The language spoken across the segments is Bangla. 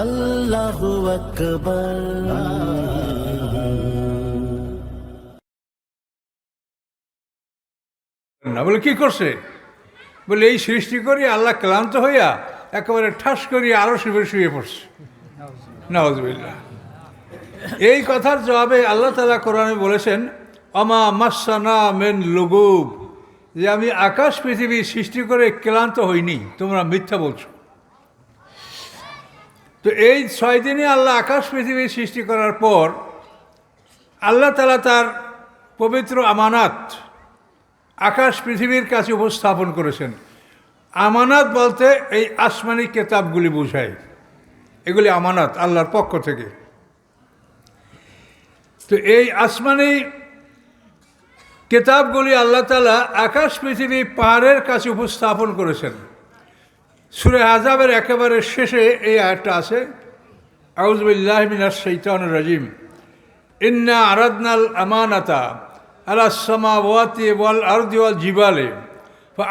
আল্লাহু না, বলে কি করছে? বলে, এই সৃষ্টি করি, আল্লাহ ক্লান্ত হইয়া একেবারে ঠাস করিয়া আরও শুয়ে শুয়ে পড়ছে। নওয়াজবিল্লাহ এই কথার জবাবে আল্লাহ তালা কোরআনে বলেছেন আমা মাসানা মেন লুগুব। যে আমি আকাশ পৃথিবী সৃষ্টি করে ক্লান্ত হইনি, তোমরা মিথ্যা বলছো। তো এই ছয় দিনে আল্লাহ আকাশ পৃথিবী সৃষ্টি করার পর আল্লাহ তালা তার পবিত্র আমানাত আকাশ পৃথিবীর কাছে উপস্থাপন করেছেন। আমানাত বলতে এই আসমানি কেতাবগুলি বোঝায়। এগুলি আমানাত আল্লাহর পক্ষ থেকে। তো এই আসমানি কেতাবগুলি আল্লাহ তালা আকাশ পৃথিবী পাহাড়ের কাছে উপস্থাপন করেছেন। সুরে আজাবের একেবারে শেষে এই আয়টা আছে আউজবিল্লাহ মিনাস শৈতান রাজিম। ইন্না আরাদনাল আমানাতা আলা সামাওয়াতি ওয়াল আরদি ওয়াল জিবালে।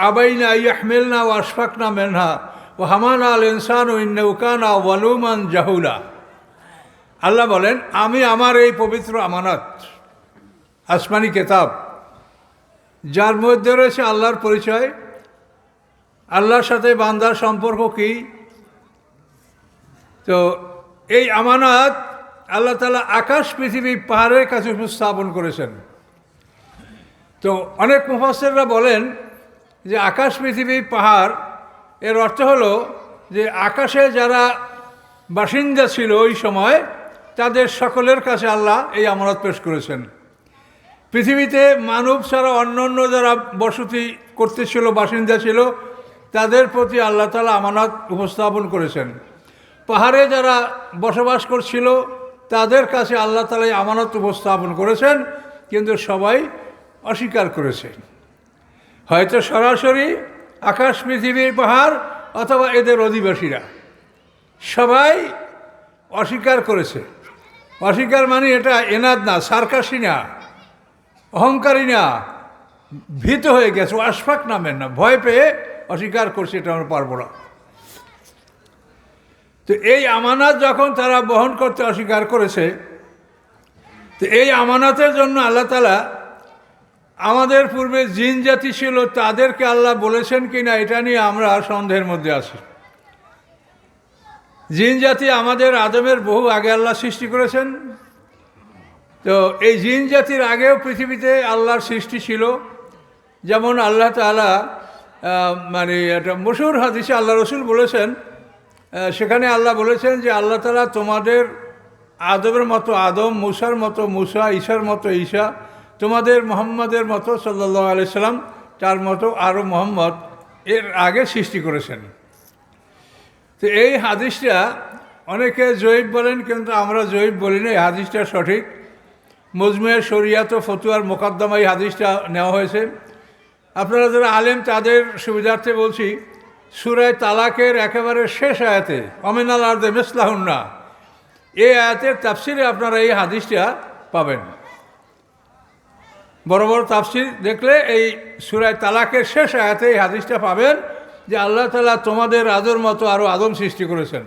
আবাইনা ইয়াহমিলনা ও আশফাকনা মেনহা। ও হামানা আল ইনসান ও ইন্নৌকানা ওয়ালুমান জাহুলা। আল্লাহ বলেন, আমি আমার এই পবিত্র আমানত, আসমানি কেতাব, যার মধ্যে রয়েছে আল্লাহর পরিচয় আল্লাহর সাথে বান্দার সম্পর্ক কি? তো এই আমানত আল্লাহ তালা আকাশ, পৃথিবী, পাহাড়ের কাছে উপস্থাপন করেছেন। তো অনেক মুফাসেররা বলেন যে আকাশ, পৃথিবী, পাহাড়, এর অর্থ হলো যে আকাশে যারা বাসিন্দা ছিল ওই সময়, তাদের সকলের কাছে আল্লাহ এই আমানত পেশ করেছেন। পৃথিবীতে মানব ছাড়া অন্য অন্য যারা বসতি করতেছিল বাসিন্দা ছিল তাদের প্রতি আল্লাহ তালা আমানত উপস্থাপন করেছেন। পাহাড়ে যারা বসবাস করছিল, তাদের কাছে আল্লাহ তালা এই আমানত উপস্থাপন করেছেন, কিন্তু সবাই অস্বীকার করেছে। হয়তো সরাসরি আকাশ পৃথিবীর পাহাড় অথবা এদের অধিবাসীরা সবাই অস্বীকার করেছে। অস্বীকার মানে এটা এনাদ না, সার্কাসি না, অহংকারী না, ভীত হয়ে গেছে আশফাক নামের না, ভয় পেয়ে অস্বীকার করছে এটা আমরা পারব না। তো এই আমানত যখন তারা বহন করতে অস্বীকার করেছে, তো এই আমানতের জন্য আল্লাহ তালা আমাদের পূর্বে জিন জাতি ছিল, তাদেরকে আল্লাহ বলেছেন কি না এটা নিয়ে আমরা সন্দেহের মধ্যে আছি। জিন জাতি আমাদের আদমের বহু আগে আল্লাহ সৃষ্টি করেছেন। তো এই জিন জাতির আগেও পৃথিবীতে আল্লাহর সৃষ্টি ছিল। যেমন আল্লাহ তালা মানে একটা মশুর হাদিসে, আল্লাহ রসুল বলেছেন সেখানে আল্লাহ বলেছেন যে আল্লাহ তালা তোমাদের আদমের মতো, আদম মুসার মতো, মুসা ঈশার মতো, ঈশা তোমাদের মোহাম্মদের মতো সাল্লাহ আলাইসাল্লাম তার মতো আরও মোহাম্মদ এর আগে সৃষ্টি করেছেন। তো এই হাদিসটা অনেকে জয়ীব বলেন, কিন্তু আমরা জয়ীব বলি না, এই হাদিসটা সঠিক। মজমুয়ের শরিয়াত ও ফতুয়ার মোকদ্দমা এই হাদিসটা নেওয়া হয়েছে। আপনারা যারা আলেম, তাদের সুবিধার্থে বলছি, সুরায় তালাকের একেবারে শেষ আয়াতে, অমিনাল আর্দে মেসলাহুন্না এই আয়াতের তাফসিরে আপনারা এই হাদিসটা পাবেন। বড় বড় তাফসির দেখলে এই সুরায় তালাকের শেষ আয়াতে এই হাদিসটা পাবেন যে আল্লাহ তালা তোমাদের আদর মতো আরও আদম সৃষ্টি করেছেন।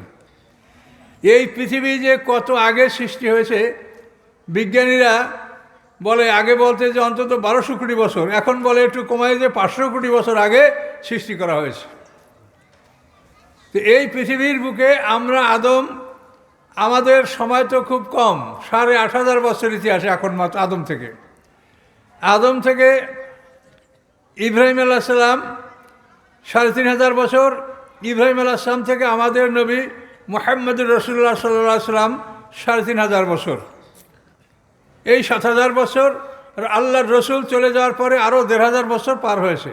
এই পৃথিবী যে কত আগে সৃষ্টি হয়েছে, বিজ্ঞানীরা বলে, আগে বলতে যে অন্তত বারোশো কোটি বছর, এখন বলে একটু কমায় যে পাঁচশো কোটি বছর আগে সৃষ্টি করা হয়েছে। তো এই পৃথিবীর বুকে আমরা আদম, আমাদের সময় তো খুব কম, সাড়ে আট হাজার বছর ইতিহাসে এখন মাত্র আদম থেকে। আদম থেকে ইব্রাহিম আলাহিসাল্লাম সাড়ে তিন হাজার বছর, ইব্রাহিম আলাহিসাম থেকে আমাদের নবী মোহাম্মদুর রসুল্লাহ সাল্লাহ সাল্লাম সাড়ে তিন হাজার বছর। এই সাত হাজার বছর আল্লাহর রসুল চলে যাওয়ার পরে আরও দেড় হাজার বছর পার হয়েছে।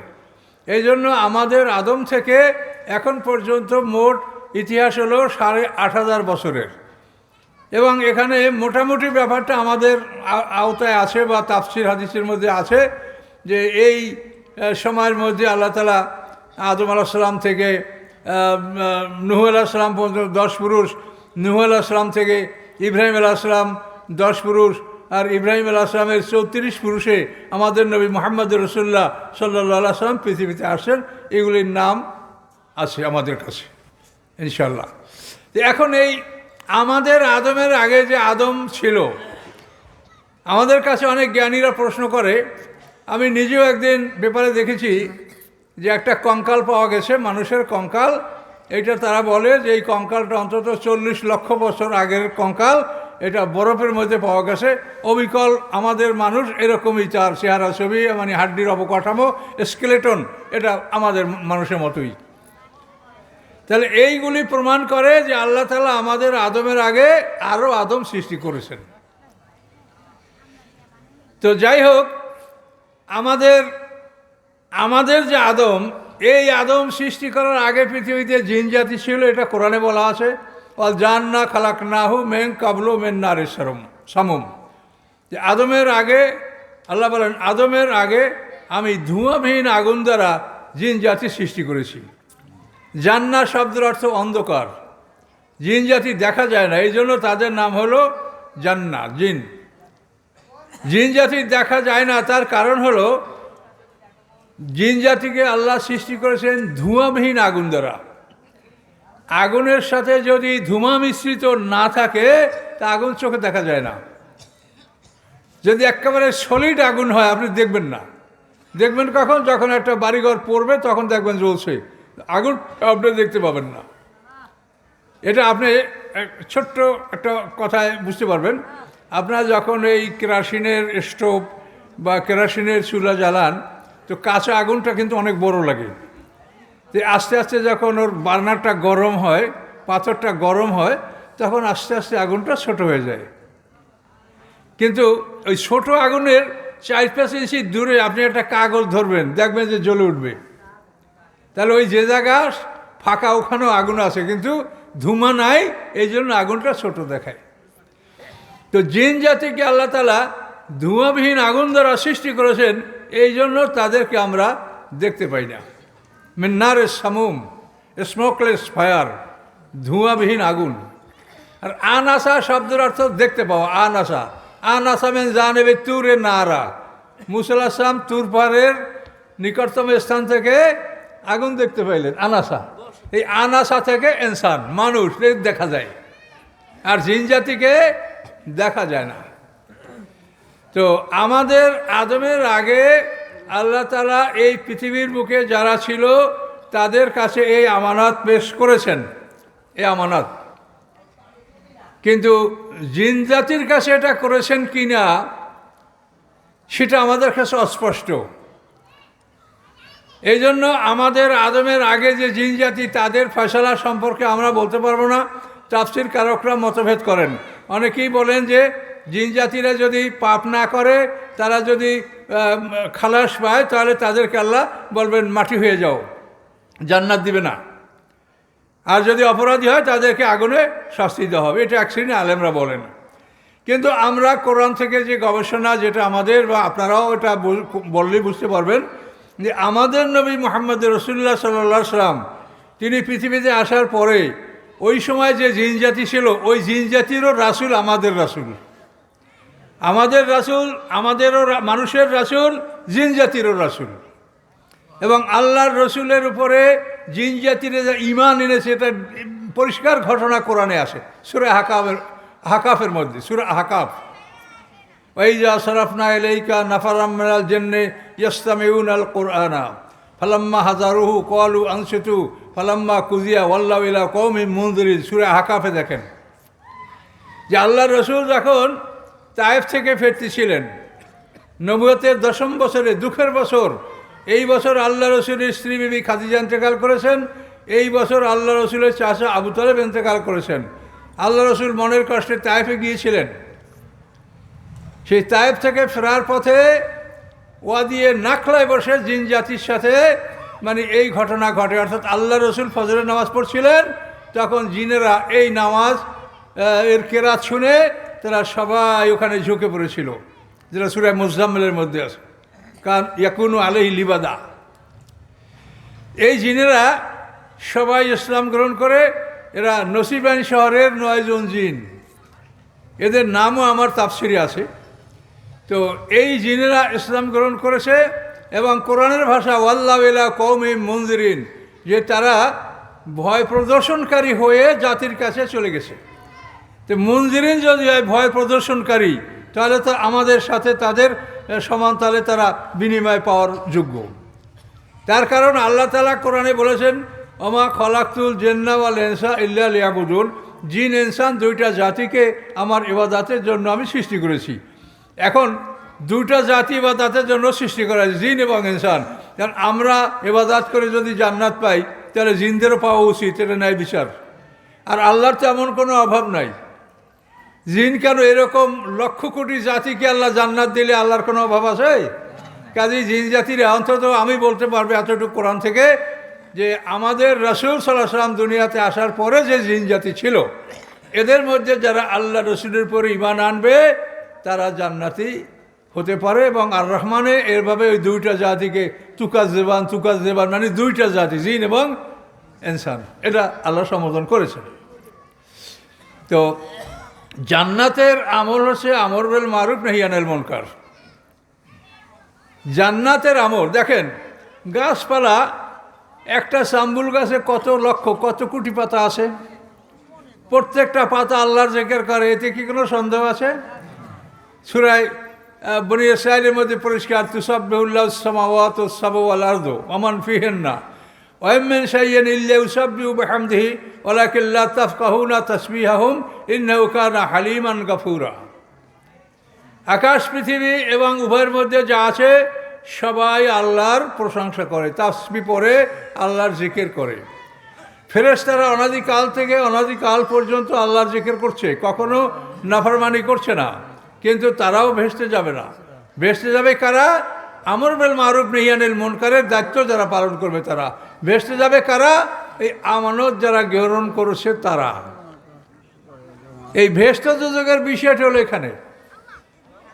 এই জন্য আমাদের আদম থেকে এখন পর্যন্ত মোট ইতিহাস হলো সাড়ে আট হাজার বছরের। এবং এখানে মোটামুটি ব্যাপারটা আমাদের আওতায় আছে বা তাফসির হাদিসের মধ্যে আছে যে এই সময়ের মধ্যে আল্লাহ তালা আদম আলাহিসাল্লাম থেকে নুহ আলাহিসাল্লাম পর্যন্ত দশ পুরুষ, নুহ আলাহিসাল্লাম থেকে ইব্রাহিম আলাহিসাল্লাম দশ পুরুষ আর ইব্রাহিম আসলামের চৌত্রিশ পুরুষে আমাদের নবী মোহাম্মদ রসুল্লাহ সাল্লাহ সাল্লাম পৃথিবীতে আসেন, এগুলির নাম আছে আমাদের কাছে ইনশাল্লাহ এখন এই আমাদের আদমের আগে যে আদম ছিল, আমাদের কাছে অনেক জ্ঞানীরা প্রশ্ন করে, আমি নিজেও একদিন পেপারে দেখেছি যে একটা কঙ্কাল পাওয়া গেছে, মানুষের কঙ্কাল এটা তারা বলে যে এই কঙ্কালটা অন্তত চল্লিশ লক্ষ বছর আগের কঙ্কাল এটা বরফের মধ্যে পাওয়া গেছে। অবিকল আমাদের মানুষ এরকমই তার চেহারা ছবি মানে হাড্ডির অবকাঠামো স্কেলেটন এটা আমাদের মানুষের মতোই। তাহলে এইগুলি প্রমাণ করে যে আল্লাহ তালা আমাদের আদমের আগে আরও আদম সৃষ্টি করেছেন। তো যাই হোক, আমাদের আমাদের যে আদম, এই আদম সৃষ্টি করার আগে পৃথিবীতে জিন জাতি ছিল, এটা কোরআনে বলা আছে। অল জান্না খালাক নাহু মেং কাবলো মেন নারেশ্বরম সামুম। যে আদমের আগে, আল্লাহ বলেন, আদমের আগে আমি ধোঁয়াবিহীন আগুন দ্বারা জিন জাতি সৃষ্টি করেছি। জান্না শব্দের অর্থ অন্ধকার। জিন জাতি দেখা যায় না, এই জন্য তাদের নাম হলো জান্না, জিন। জিন জাতি দেখা যায় না, তার কারণ হলো জিন জাতিকে আল্লাহ সৃষ্টি করেছেন ধোঁয়াবিহীন আগুন দ্বারা। আগুনের সাথে যদি ধুমা মিশ্রিত না থাকে, তা আগুন চোখে দেখা যায় না। যদি একেবারে সলিড আগুন হয়, আপনি দেখবেন না। দেখবেন কখন? যখন একটা বাড়িঘর পড়বে, তখন দেখবেন জ্বলছে। আগুন আপনি দেখতে পাবেন না। এটা আপনি ছোট্ট একটা কথায় বুঝতে পারবেন। আপনারা যখন এই কেরাসিনের স্টোভ বা কেরাসিনের চুলা জ্বালান, তো কাঁচা আগুনটা কিন্তু অনেক বড় লাগে। তো আস্তে আস্তে যখন ওর বার্নারটা গরম হয়, পাথরটা গরম হয়, তখন আস্তে আস্তে আগুনটা ছোট হয়ে যায়। কিন্তু ওই ছোট আগুনের চার পাঁচ ইঞ্চি দূরে আপনি একটা কাগজ ধরবেন, দেখবেন যে জ্বলে উঠবে। তাহলে ওই যে জায়গা ফাঁকা ওখানেও আগুন আছে, কিন্তু ধুমা নাই, এই জন্য আগুনটা ছোট দেখায়। তো জিন জাতিকে আল্লাহ তালা ধোঁয়াবিহীন আগুন দ্বারা সৃষ্টি করেছেন, এই জন্য তাদেরকে আমরা দেখতে পাই না। মিন্নারে সামুম স্মোকলেস ফায়ার ধোঁয়াবিহীন আগুন। আর আনাসা শব্দের অর্থ দেখতে পাওয়া, আনাসা। আনাসা মেন জানেবে তুরে নারা। মুসল আসলাম তুর পাহাড়ের নিকটতম স্থান থেকে আগুন দেখতে পাইলেন, আনাসা। এই আনাসা থেকে ইনসান, মানুষ দেখা যায়। আর জিন জাতিকে দেখা যায় না। তো আমাদের আদমের আগে আল্লাহ তালা এই পৃথিবীর বুকে যারা ছিল, তাদের কাছে এই আমানত পেশ করেছেন। এই আমানত। কিন্তু জিন জাতির কাছে এটা করেছেন কি না সেটা আমাদের কাছে অস্পষ্ট। এই জন্য আমাদের আদমের আগে যে জিন জাতি, তাদের ফয়সলা সম্পর্কে আমরা বলতে পারব না। তাফসির কারকরা মতভেদ করেন। অনেকেই বলেন যে জিন জাতিরা যদি পাপ না করে, তারা যদি খালাস পায়, তাহলে তাদেরকে আল্লাহ বলবেন, মাটি হয়ে যাও, জান্নাত দিবে না। আর যদি অপরাধী হয়, তাদেরকে আগুনে শাস্তি দেওয়া হবে। এটা শ্রেণি আলেমরা বলেন। কিন্তু আমরা কোরআন থেকে যে গবেষণা, যেটা আমাদের বা আপনারাও এটা বল- বললেই বুঝতে পারবেন, যে আমাদের নবী মোহাম্মদ রসুল্লাহ সাল্লাহ সাল্লাম তিনি পৃথিবীতে আসার পরে, ওই সময় যে জিন জাতি ছিল, ওই জিন জাতিরও রাসুল আমাদের রাসুল। আমাদের রাসুল, আমাদেরও মানুষের রাসুল, জিন জাতিরও রাসুল। এবং আল্লাহর রসুলের উপরে জিন জাতির যে ইমান এনেছে, এটা পরিষ্কার ঘটনা কোরআনে আসে। সুরে হাকাফের হাকাফের মধ্যে, সুরে হাকাফ। ওইজা সরফনা এলাইকা নাফারাম মিনাল জেন্নে ইয়স্তামিউন আল কোরআনা ফালাম্মা হাজারুহু কলু আনসিতু ফালাম্মা কুজিয়া ওয়াল্লাহ ইলা কৌমি মন্দির সুরে হাকাফে দেখেন। যে আল্লাহ রসুল যখন তায়েফ থেকে ফিরতেছিলেন। নবুয়তের দশম বছরে দুঃখের বছর। এই বছর আল্লাহ রসুলের স্ত্রী বিবি খাদিজা ইন্তেকাল করেছেন। এই বছর আল্লাহ রসুলের চাষা আবু তালেব ইন্তেকাল করেছেন। আল্লাহ রসুল মনের কষ্টে তায়েফে গিয়েছিলেন। সেই তায়েফ থেকে ফেরার পথে ওয়া দিয়ে নাখলায় বসে জিন জাতির সাথে মানে এই ঘটনা ঘটে। অর্থাৎ আল্লাহ রসুল ফজরের নামাজ পড়ছিলেন, তখন জিনেরা এই নামাজ এর কেরাত শুনে তারা সবাই ওখানে ঝুঁকে পড়েছিল যেটা সুরায় মুজাম্মেলের মধ্যে আছে। কারণ ইয়াকুনু আলহি লিবাদা। এই জিনেরা সবাই ইসলাম গ্রহণ করে, এরা নসিবান শহরের নয়জন জিন এদের নামও আমার তাফসিরে আছে। তো এই জিনেরা ইসলাম গ্রহণ করেছে এবং কোরআনের ভাষা, ওয়াল্লাহ কৌমি মন্দিরিন যে তারা ভয় প্রদর্শনকারী হয়ে জাতির কাছে চলে গেছে। তো মঞ্জিরিন যদি হয় ভয় প্রদর্শনকারী তাহলে তো আমাদের সাথে তাদের সমান তাহলে তারা বিনিময় পাওয়ার যোগ্য। তার কারণ আল্লাহ তালা কোরআনে বলেছেন অমা খলাকুল জেন্না ওয়াল এনসা ইল্লা লিয়াবুদুল জিন ইনসান দুইটা জাতিকে আমার ইবাদাতের জন্য আমি সৃষ্টি করেছি। এখন দুইটা জাতি ইবাদাতের জন্য সৃষ্টি করা হয়েছে, জিন এবং ইনসান। কারণ আমরা ইবাদাত করে যদি জান্নাত পাই তাহলে জিনদেরও পাওয়া উচিত এটা ন্যায় বিচার। আর আল্লাহর তো এমন কোনো অভাব নাই। জিন কেন এরকম লক্ষ কোটি জাতিকে আল্লাহ জান্নাত দিলে আল্লাহর কোনো অভাব আছে? কাজেই জিন জাতিরা, অন্তত আমি বলতে পারব এতটুকু কোরআন থেকে যে আমাদের রসুল সাল্লাহ সাল্লাম দুনিয়াতে আসার পরে যে জিন জাতি ছিল, এদের মধ্যে যারা আল্লাহ রসুলের পরে ইমান আনবে, তারা জান্নাতি হতে পারে এবং আর রহমানে এরভাবে ওই দুইটা জাতিকে, তুকাজ দেবান তুকাজ দেবান মানে দুইটা জাতি, জিন এবং ইনসান, এটা আল্লাহ সম্বোধন করেছেন। তো জান্নাতের আমল হচ্ছে আমর বেল মারুফ নাহিয়ানের মনকার। জান্নাতের আমল, দেখেন, গাছপালা, একটা সাম্বুল গাছে কত লক্ষ, কত কোটি পাতা আছে? প্রত্যেকটা পাতা আল্লাহর জেকের করে, এতে কি কোনো সন্দেহ আছে? সুরাই বনি ইসরায়েলের মধ্যে পরিষ্কার তুসব বেহুল্লাহ সামাওয়াত সাবাল আর্দ অমান ফিহেন না ওয়েমেন সাইয়েন ইল্লে উসব্বি উবহামদিহি ওলাকিল্লা তাফকাহুনা তসবিহাহুম ইন্নাহু কানা হালিমান গাফুরা আকাশ পৃথিবী এবং উভয়ের মধ্যে যা আছে, সবাই আল্লাহর প্রশংসা করে, তাসবি পরে আল্লাহর জিকির করে। ফেরেশতারা অনাদিকাল থেকে অনাদিকাল পর্যন্ত আল্লাহর জিকির করছে, কখনো নাফরমানি করছে না, কিন্তু তারাও ভেসতে যাবে না। ভেসতে যাবে কারা? আমর বেল মারুফ নেহিয়ানিল মনকারের দায়িত্ব যারা পালন করবে তারা। ভেসতে যাবে কারা? এই আমানত যারা গ্রহণ করেছে তারা। এই ভেস্ত দুযোগের বিষয়টা হলো এখানে।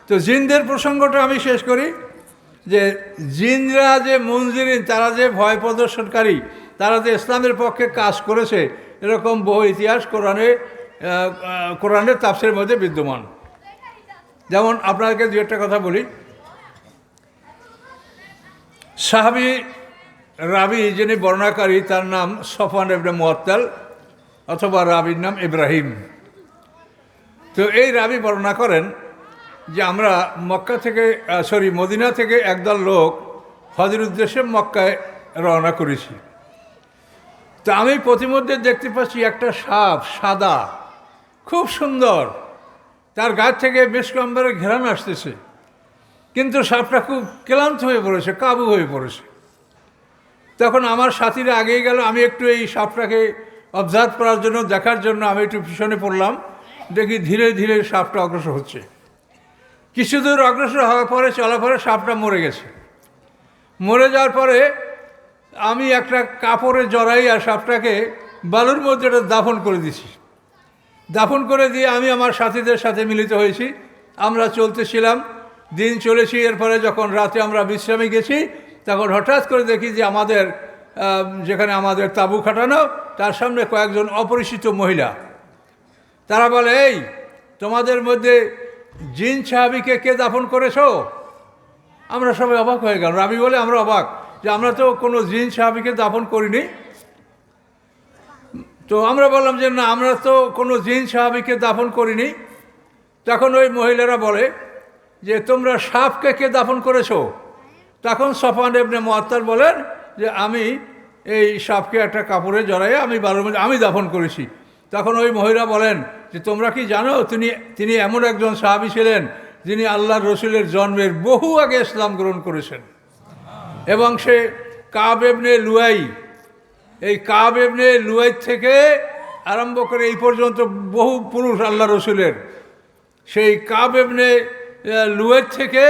তো জিনদের প্রসঙ্গটা আমি শেষ করি, যে জিনরা যে মঞ্জিরিন, তারা যে ভয় প্রদর্শনকারী, তারা যে ইসলামের পক্ষে কাজ করেছে, এরকম বহু ইতিহাস কোরআনে কোরআনের তাপসের মধ্যে বিদ্যমান। যেমন আপনাকে দু একটা কথা বলি। সাহাবি রাবি যিনি বর্ণাকারী, তার নাম সফান এবনে মোয়াত্তাল অথবা রাবির নাম ইব্রাহিম। তো এই রাবি বর্ণনা করেন যে আমরা মক্কা থেকে সরি, মদিনা থেকে একদল লোক হজের উদ্দেশ্যে মক্কায় রওনা করেছি। তো আমি প্রতিমধ্যে দেখতে পাচ্ছি একটা সাপ, সাদা, খুব সুন্দর। তার গাছ থেকে বেশ কম্বারে ঘেরান আসতেছে। কিন্তু সাপটা খুব ক্লান্ত হয়ে পড়েছে, কাবু হয়ে পড়েছে। তখন আমার সাথীরা আগেই গেল, আমি একটু এই সাপটাকে অবজার্ভ করার জন্য, দেখার জন্য আমি একটু পিছনে পড়লাম। দেখি ধীরে ধীরে সাপটা অগ্রসর হচ্ছে। কিছু দূর অগ্রসর হওয়ার পরে, চলার পরে সাপটা মরে গেছে। মরে যাওয়ার পরে আমি একটা কাপড়ে জড়াই আর সাপটাকে বালুর মধ্যে এটা দাফন করে দিছি দাফন করে দিয়ে আমি আমার সাথীদের সাথে মিলিত হয়েছি। আমরা চলতেছিলাম, দিন চলেছি, এরপরে যখন রাতে আমরা বিশ্রামে গেছি তখন হঠাৎ করে দেখি যে আমাদের যেখানে আমাদের তাঁবু খাটানো, তার সামনে কয়েকজন অপরিচিত মহিলা। তারা বলে, এই, তোমাদের মধ্যে জিন সাহাবিকে কে দাফন করেছ? আমরা সবাই অবাক হয়ে গেল রাবি বলে, আমরা অবাক যে আমরা তো কোনো জিন সাহাবিকে দাফন করিনি। তো আমরা বললাম যে, না, আমরা তো কোনো জিন সাহাবিকে দাফন করিনি। তখন ওই মহিলারা বলে যে, তোমরা সাপকে কে দাফন করেছ? তখন সফান এবনে মোয়াত্তার বলেন যে, আমি এই সাপকে একটা কাপড়ে জড়াই আমি বারো আমি দাফন করেছি। তখন ওই মহিলা বলেন যে, তোমরা কি জানো, তিনি তিনি এমন একজন সাহাবি ছিলেন যিনি আল্লাহ রসুলের জন্মের বহু আগে ইসলাম গ্রহণ করেছেন। এবং সে কাব এবনে লুয়াই, এই কাব এবনে লুয়াই থেকে আরম্ভ করে এই পর্যন্ত বহু পুরুষ আল্লাহ রসুলের। সেই কাব এবনে লুয়ের থেকে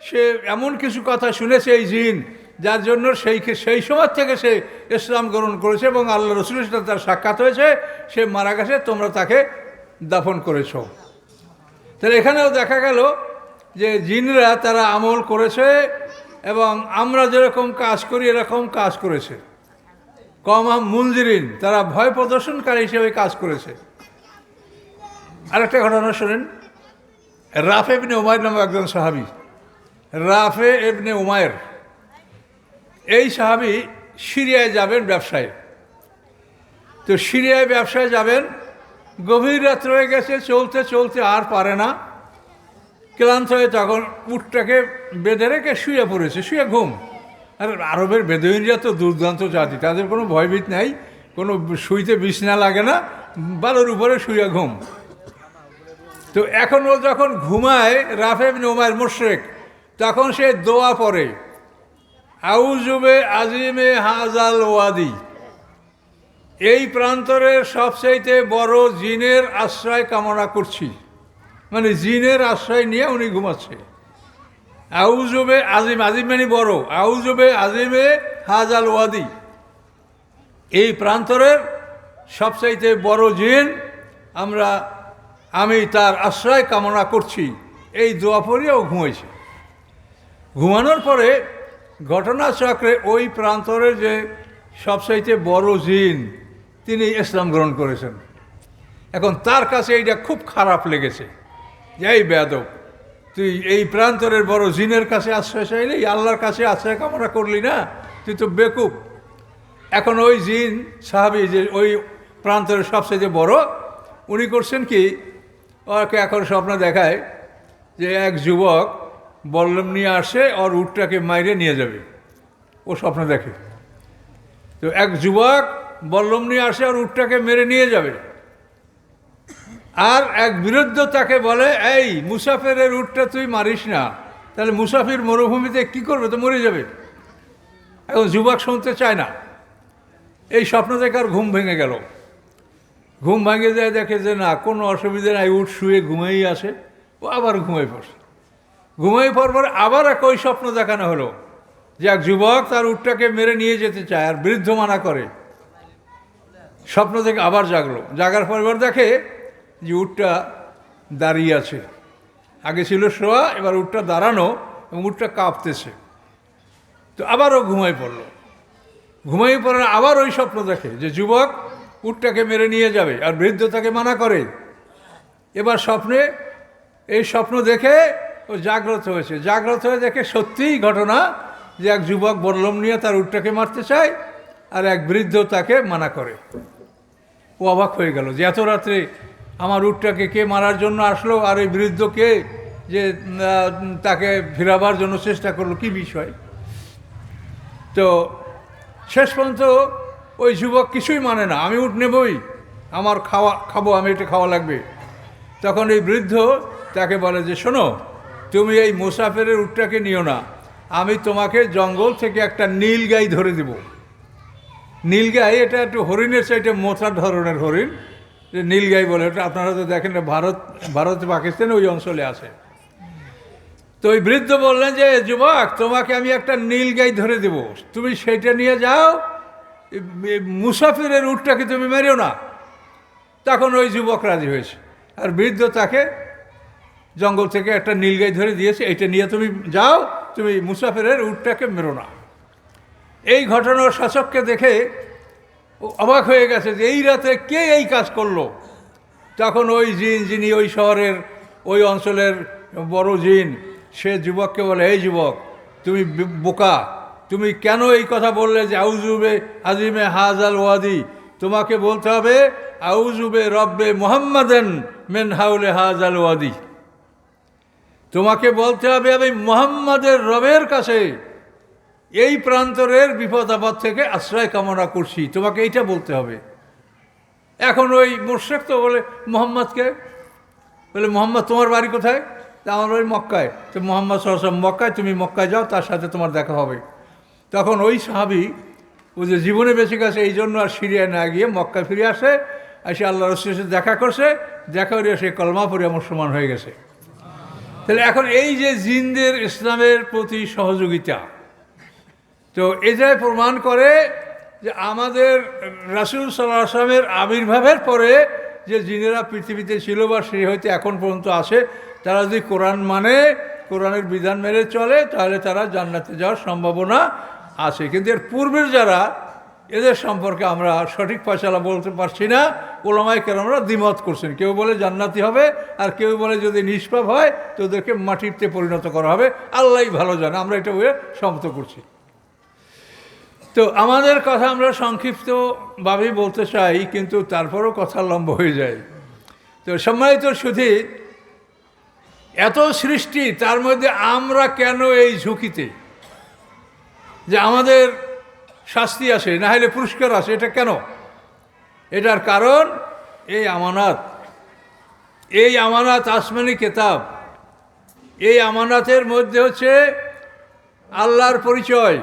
সে এমন কিছু কথা শুনেছে এই জিন, যার জন্য সেই সেই সময় থেকে সে ইসলাম গ্রহণ করেছে এবং আল্লাহ রসুলের সাথে তার সাক্ষাৎ হয়েছে। সে মারা গেছে, তোমরা তাকে দাফন করেছ। তাহলে এখানেও দেখা গেল যে জিনরা তারা আমল করেছে এবং আমরা যেরকম কাজ করি, এরকম কাজ করেছে। কম মুলজিরিন তারা ভয় প্রদর্শনকারী হিসেবে কাজ করেছে। আরেকটা ঘটনা শোনেন। রাফে এবনে উমায়ের নামে একজন সাহাবি। রাফে এবনে উমায়ের এই সাহাবি সিরিয়ায় যাবেন ব্যবসায়। তো সিরিয়ায় ব্যবসায় যাবেন, গভীর রাত রয়ে গেছে, চলতে চলতে আর পারে না। ক্লান্ত হয়ে তখন উটটাকে বেঁধে রেখে শুয়ে পড়েছে, শুয়ে ঘুম। আর আরবের বেদইনরা তো দুর্দান্ত জাতি, তাদের কোনো ভয়ভীত নাই, কোনো শুইতে বিছনা লাগে না, বালুর উপরে শুয়ে ঘুম। তো এখন ও যখন ঘুমায় রাফেব নোমায়ের মোশরেক তখন সে দোয়া পড়ে আউজুবে আজিমে হাজাল ওয়াদি। এই প্রান্তরের সবচাইতে বড় জিনের আশ্রয় কামনা করছি। মানে জিনের আশ্রয় নিয়ে উনি ঘুমাচ্ছে। আউজবে আজিম আজিম মানে বড় আউজবে আজিমে হাজাল ওয়াদি। এই প্রান্তরের সবচাইতে বড় জিন আমরা, আমি তার আশ্রয় কামনা করছি। এই দোয়া পড়িয়েও ঘুমাইছে। ঘুমানোর পরে ঘটনাচক্রে ওই প্রান্তরের যে সবচাইতে বড় জিন, তিনি ইসলাম গ্রহণ করেছেন। এখন তার কাছে এইটা খুব খারাপ লেগেছে যে, এই বেদব তুই এই প্রান্তরের বড় জিনের কাছে আশ্রয় চাইলি, আল্লাহর কাছে আশ্রয় কামনা করলি না, তুই তো বেকুব। এখন ওই জিন, সাহাবি যে ওই প্রান্তরের সবচেয়ে বড়, উনি করছেন কি, ওকে এখন স্বপ্ন দেখায় যে এক যুবক বল্লম নিয়ে আসে ওর উটটাকে মাইরে নিয়ে যাবে। ও স্বপ্ন দেখে। তো এক যুবক বল্লম নিয়ে আসে আর উটটাকে মেরে নিয়ে যাবে। আর এক বিরুদ্ধ তাকে বলে, এই মুসাফিরের উটটা তুই মারিস না। তাহলে মুসাফির মরুভূমিতে কি করবে? তো মরে যাবে। এখন যুবক শুনতে চায় না। এই স্বপ্ন দেখে আর ঘুম ভেঙে গেল। ঘুম ভাঙে যায় দেখে যে না, কোনো অসুবিধা নাই উঠ শুয়ে ঘুমেই আসে ও আবার ঘুমাই পড়ছে। ঘুমাই পড়ার পর আবার এক ওই স্বপ্ন দেখানো হলো যে এক যুবক তার উটটাকে মেরে নিয়ে যেতে চায় আর বৃদ্ধ মানা করে। স্বপ্ন থেকে আবার জাগলো। জাগার পর এবার দেখে যে উটটা দাঁড়িয়ে আছে। আগে ছিল শোয়া, এবার উটটা দাঁড়ানো এবং উটটা কাঁপতেছে। তো আবারও ঘুমাই পড়ল। ঘুমাই পড়ে আবার ওই স্বপ্ন দেখে যে যুবক উটটাকে মেরে নিয়ে যাবে আর বৃদ্ধ তাকে মানা করে। এবার স্বপ্নে, এই স্বপ্ন দেখে ও জাগ্রত হয়েছে। জাগ্রত হয়ে দেখে সত্যিই ঘটনা যে এক যুবক বল্লম নিয়ে তার উটটাকে মারতে চায় আর এক বৃদ্ধ তাকে মানা করে। ও অবাক হয়ে গেল যে এত রাত্রে আমার উটটাকে কে মারার জন্য আসলো আর এই বৃদ্ধকে যে তাকে ফেরাবার জন্য চেষ্টা করল, কি বিষয়? তো শেষ পর্যন্ত ওই যুবক কিছুই মানে না, আমি উঠ নেবই, আমার খাওয়া, খাব, আমি এটা খাওয়া লাগবে। তখন এই বৃদ্ধ তাকে বলে যে, শোনো তুমি এই মুসাফেরের উটটাকে নিও না। আমি তোমাকে জঙ্গল থেকে একটা নীল গাই ধরে দেব। নীল গাই, এটা একটু হরিণের চাইতে মোটা ধরনের হরিণ। যে নীল গাই বলে, ওটা আপনারা তো দেখেন ভারত ভারত, পাকিস্তান ওই অঞ্চলে আছে। তো ওই বৃদ্ধ বললেন যে, যুবক, তোমাকে আমি একটা নীল গাই ধরে দেব। তুমি সেটা নিয়ে যাও। মুসাফিরের উটটাকে তুমি মেরেও না। তখন ওই যুবক রাজি হয়েছে। আর বৃদ্ধ তাকে জঙ্গল থেকে একটা নীল গাই ধরে দিয়েছে এটা নিয়ে তুমি যাও, তুমি মুসাফিরের উটটাকে মেরো না। এই ঘটনার শাসককে দেখে অবাক হয়ে গেছে যে এই রাতে কে এই কাজ করল? তখন ওই জিন, যিনি ওই শহরের, ওই অঞ্চলের বড় জিন, সে যুবককে বলে, এই যুবক, তুমি বোকা, তুমি কেন এই কথা বললে যে আউজুবে আজিমে হাজাল ওয়াদি? তোমাকে বলতে হবে আউজুবে রব্বে মোহাম্মদেন মেন হাউলে হাজাল ওয়াদি। তোমাকে বলতে হবে আমি মোহাম্মদের রবের কাছে। এই প্রান্তরের বিপদ আপদ থেকে আশ্রয় কামনা করছি, তোমাকে এইটা বলতে হবে। এখন ওই মোর্শেক তো বলে, মোহাম্মদকে? বলে, মোহাম্মদ, তোমার বাড়ি কোথায়? তা আমার বাড়ি মক্কায়। তো মোহাম্মদ সরসম মক্কায়, তুমি মক্কায় যাও, তার সাথে তোমার দেখা হবে। তখন ওই সাহাবি ও যে জীবনে বেঁচে গেছে, এই জন্য আর সিরিয়ায় না গিয়ে মক্কায় ফিরে আসে, এসে আল্লাহ রসুলের দেখা করছে। দেখা করে সে কলমা পড়ে মুসলমান হয়ে গেছে। তাহলে এখন এই যে জিনদের ইসলামের প্রতি সহযোগিতা, তো এটাই প্রমাণ করে যে আমাদের রাসুল সাল্লাহ আসলামের আবির্ভাবের পরে যে জিনেরা পৃথিবীতে ছিল বা সে হয়তো এখন পর্যন্ত আসে তারা যদি কোরআন মানে কোরআনের বিধান মেনে চলে, তাহলে তারা জান্নাতে যাওয়ার সম্ভাবনা আছে। কিন্তু এর পূর্বের যারা এদের সম্পর্কে আমরা সঠিক ফয়সালা বলতে পারছি না। ওলামায় কেরামরা দ্বিমত করছেন। কেউ বলে জান্নাতি হবে, আর কেউ বলে যদি নিষ্পাপ হয়, তো ওদেরকে মাটিতে পরিণত করা হবে। আল্লাহই ভালো জানে, আমরা এটা বলে সম্মত করছি। তো আমাদের কথা আমরা সংক্ষিপ্তভাবেই বলতে চাই, কিন্তু তারপরও কথা লম্বা হয়ে যায়। তো সম্মানিত সুধী, এত সৃষ্টি, তার মধ্যে আমরা কেন এই ঝুঁকিতে? যে আমাদের শাস্তি আসে না হলে পুরস্কার আসে, এটা কেন? এটার কারণ, এই আমানাত। এই আমানাত আসমানি কেতাব। এই আমানাতের মধ্যে হচ্ছে আল্লাহর পরিচয়।